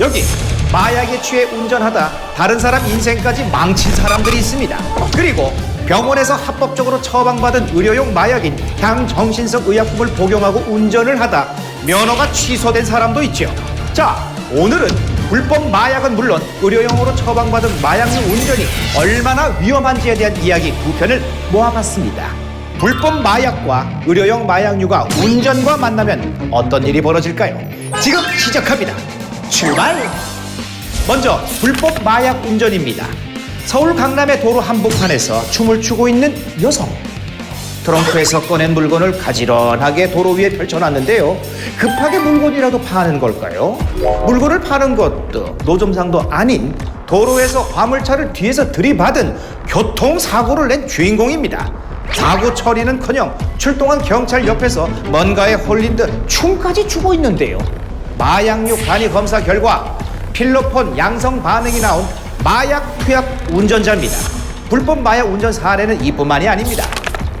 여기 마약에 취해 운전하다 다른 사람 인생까지 망친 사람들이 있습니다. 그리고 병원에서 합법적으로 처방받은 의료용 마약인 향정신성 의약품을 복용하고 운전을 하다 면허가 취소된 사람도 있죠. 자, 오늘은 불법 마약은 물론 의료용으로 처방받은 마약류 운전이 얼마나 위험한지에 대한 이야기 두 편을 모아봤습니다. 불법 마약과 의료용 마약류가 운전과 만나면 어떤 일이 벌어질까요? 지금 시작합니다. 출발! 먼저 불법 마약 운전입니다. 서울 강남의 도로 한복판에서 춤을 추고 있는 여성. 트렁크에서 꺼낸 물건을 가지런하게 도로 위에 펼쳐놨는데요. 급하게 물건이라도 파는 걸까요? 물건을 파는 것도 노점상도 아닌 도로에서 화물차를 뒤에서 들이받은 교통사고를 낸 주인공입니다. 사고 처리는커녕 출동한 경찰 옆에서 뭔가에 홀린 듯 춤까지 추고 있는데요. 마약류 간이 검사 결과 필로폰 양성 반응이 나온 마약 투약 운전자입니다. 불법 마약 운전 사례는 이뿐만이 아닙니다.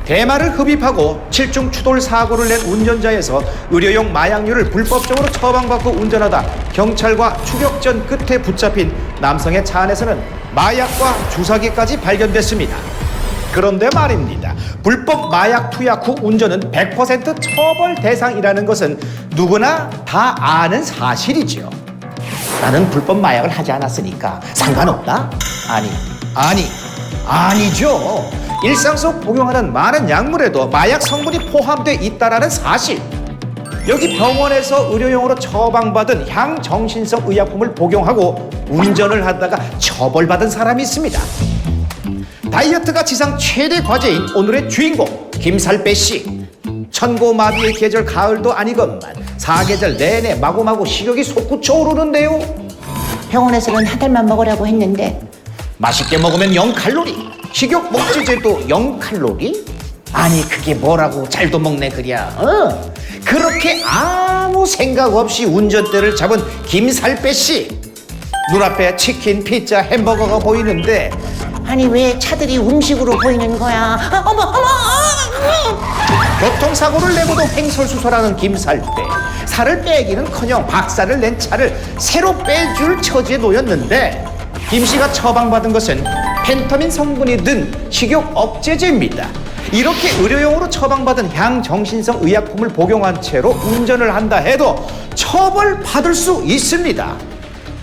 대마를 흡입하고 칠중 추돌 사고를 낸 운전자에서 의료용 마약류를 불법적으로 처방받고 운전하다 경찰과 추격전 끝에 붙잡힌 남성의 차 안에서는 마약과 주사기까지 발견됐습니다. 그런데 말입니다. 불법 마약 투약 후 운전은 100% 처벌 대상이라는 것은 누구나 다 아는 사실이죠. 나는 불법 마약을 하지 않았으니까 상관없다? 아니, 아니, 아니죠. 일상 속 복용하는 많은 약물에도 마약 성분이 포함되어 있다라는 사실. 여기 병원에서 의료용으로 처방받은 향정신성 의약품을 복용하고 운전을 하다가 처벌받은 사람이 있습니다. 다이어트가 지상 최대 과제인 오늘의 주인공 김살배 씨. 천고마비의 계절 가을도 아니건만 사계절 내내 마구마구 식욕이 솟구쳐 오르는데요. 병원에서는 한 달만 먹으라고 했는데 맛있게 먹으면 0칼로리, 식욕 목지제도 0칼로리? 아니 그게 뭐라고 잘도 먹네 그랴. 어? 그렇게 아무 생각 없이 운전대를 잡은 김살배 씨. 눈앞에 치킨, 피자, 햄버거가 보이는데 아니 왜 차들이 음식으로 보이는 거야? 아, 어머 어머! 아! 교통사고를 내고도 횡설수설하는 김살배 살을 빼기는커녕 박살을 낸 차를 새로 빼줄 처지에 놓였는데 김 씨가 처방받은 것은 펜터민 성분이 든 식욕 억제제입니다. 이렇게 의료용으로 처방받은 향정신성 의약품을 복용한 채로 운전을 한다 해도 처벌받을 수 있습니다.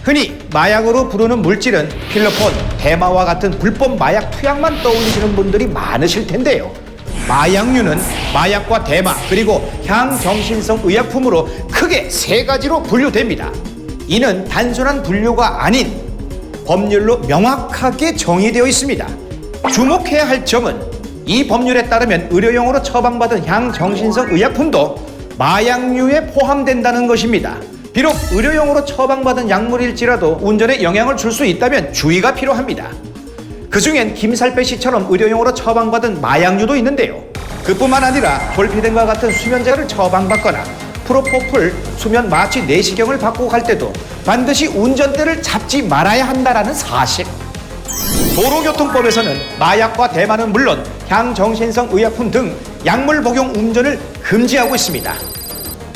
흔히 마약으로 부르는 물질은 필로폰, 대마와 같은 불법 마약 투약만 떠올리시는 분들이 많으실 텐데요. 마약류는 마약과 대마 그리고 향정신성 의약품으로 크게 세 가지로 분류됩니다. 이는 단순한 분류가 아닌 법률로 명확하게 정의되어 있습니다. 주목해야 할 점은 이 법률에 따르면 의료용으로 처방받은 향정신성 의약품도 마약류에 포함된다는 것입니다. 비록 의료용으로 처방받은 약물일지라도 운전에 영향을 줄 수 있다면 주의가 필요합니다. 그 중엔 김살배 씨처럼 의료용으로 처방받은 마약류도 있는데요. 그뿐만 아니라 돌피덴과 같은 수면제를 처방받거나 프로포폴 수면 마취 내시경을 받고 갈 때도 반드시 운전대를 잡지 말아야 한다라는 사실. 도로교통법에서는 마약과 대마는 물론 향정신성 의약품 등 약물 복용 운전을 금지하고 있습니다.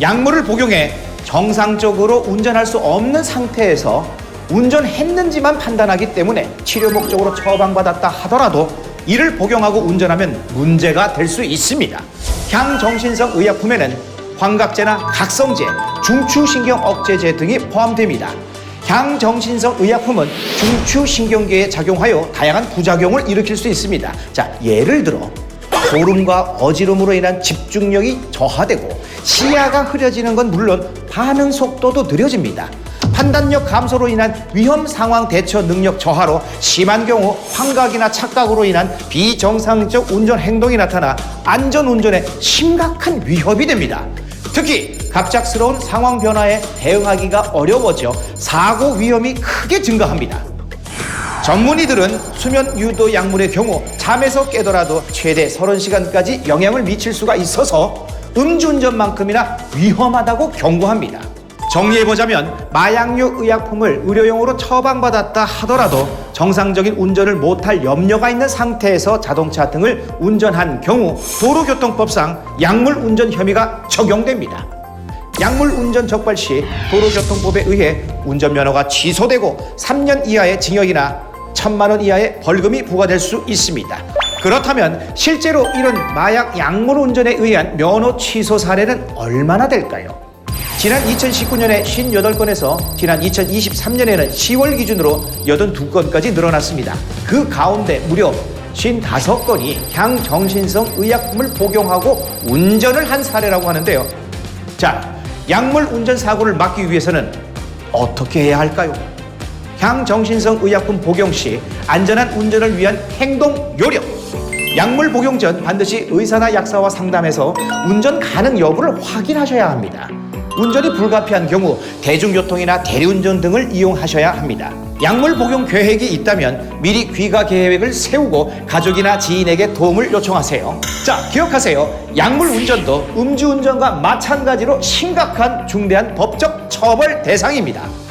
약물을 복용해 정상적으로 운전할 수 없는 상태에서 운전했는지만 판단하기 때문에 치료 목적으로 처방받았다 하더라도 이를 복용하고 운전하면 문제가 될 수 있습니다. 향정신성 의약품에는 환각제나 각성제, 중추신경 억제제 등이 포함됩니다. 향정신성 의약품은 중추신경계에 작용하여 다양한 부작용을 일으킬 수 있습니다. 자, 예를 들어 졸음과 어지럼으로 인한 집중력이 저하되고 시야가 흐려지는 건 물론 반응 속도도 느려집니다. 판단력 감소로 인한 위험 상황 대처 능력 저하로 심한 경우 환각이나 착각으로 인한 비정상적 운전 행동이 나타나 안전 운전에 심각한 위협이 됩니다. 특히 갑작스러운 상황 변화에 대응하기가 어려워져 사고 위험이 크게 증가합니다. 전문의들은 수면 유도 약물의 경우 잠에서 깨더라도 최대 30시간까지 영향을 미칠 수가 있어서 음주운전만큼이나 위험하다고 경고합니다. 정리해보자면 마약류 의약품을 의료용으로 처방받았다 하더라도 정상적인 운전을 못할 염려가 있는 상태에서 자동차 등을 운전한 경우 도로교통법상 약물 운전 혐의가 적용됩니다. 약물 운전 적발 시 도로교통법에 의해 운전면허가 취소되고 3년 이하의 징역이나 천만 원 이하의 벌금이 부과될 수 있습니다. 그렇다면 실제로 이런 마약 약물 운전에 의한 면허 취소 사례는 얼마나 될까요? 지난 2019년에 58건에서 지난 2023년에는 10월 기준으로 82건까지 늘어났습니다. 그 가운데 무려 55건이 향정신성 의약품을 복용하고 운전을 한 사례라고 하는데요. 자, 약물 운전 사고를 막기 위해서는 어떻게 해야 할까요? 향정신성 의약품 복용 시 안전한 운전을 위한 행동 요령. 약물 복용 전 반드시 의사나 약사와 상담해서 운전 가능 여부를 확인하셔야 합니다. 운전이 불가피한 경우 대중교통이나 대리운전 등을 이용하셔야 합니다. 약물 복용 계획이 있다면 미리 귀가 계획을 세우고 가족이나 지인에게 도움을 요청하세요. 자, 기억하세요. 약물 운전도 음주운전과 마찬가지로 심각한 중대한 법적 처벌 대상입니다.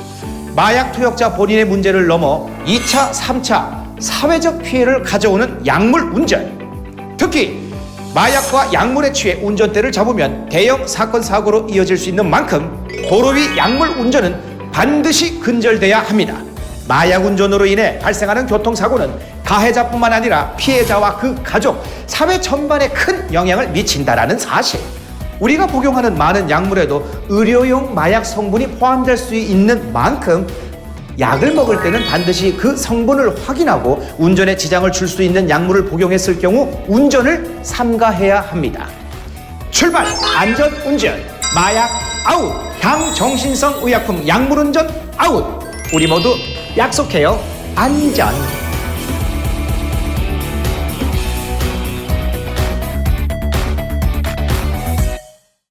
마약 투약자 본인의 문제를 넘어 2차, 3차 사회적 피해를 가져오는 약물 운전. 특히 마약과 약물에 취해 운전대를 잡으면 대형 사건 사고로 이어질 수 있는 만큼 도로 위 약물 운전은 반드시 근절돼야 합니다. 마약 운전으로 인해 발생하는 교통사고는 가해자뿐만 아니라 피해자와 그 가족, 사회 전반에 큰 영향을 미친다라는 사실. 우리가 복용하는 많은 약물에도 의료용 마약 성분이 포함될 수 있는 만큼 약을 먹을 때는 반드시 그 성분을 확인하고 운전에 지장을 줄 수 있는 약물을 복용했을 경우 운전을 삼가해야 합니다. 출발! 안전 운전! 마약 아웃! 향정신성 의약품 약물 운전 아웃! 우리 모두 약속해요. 안전!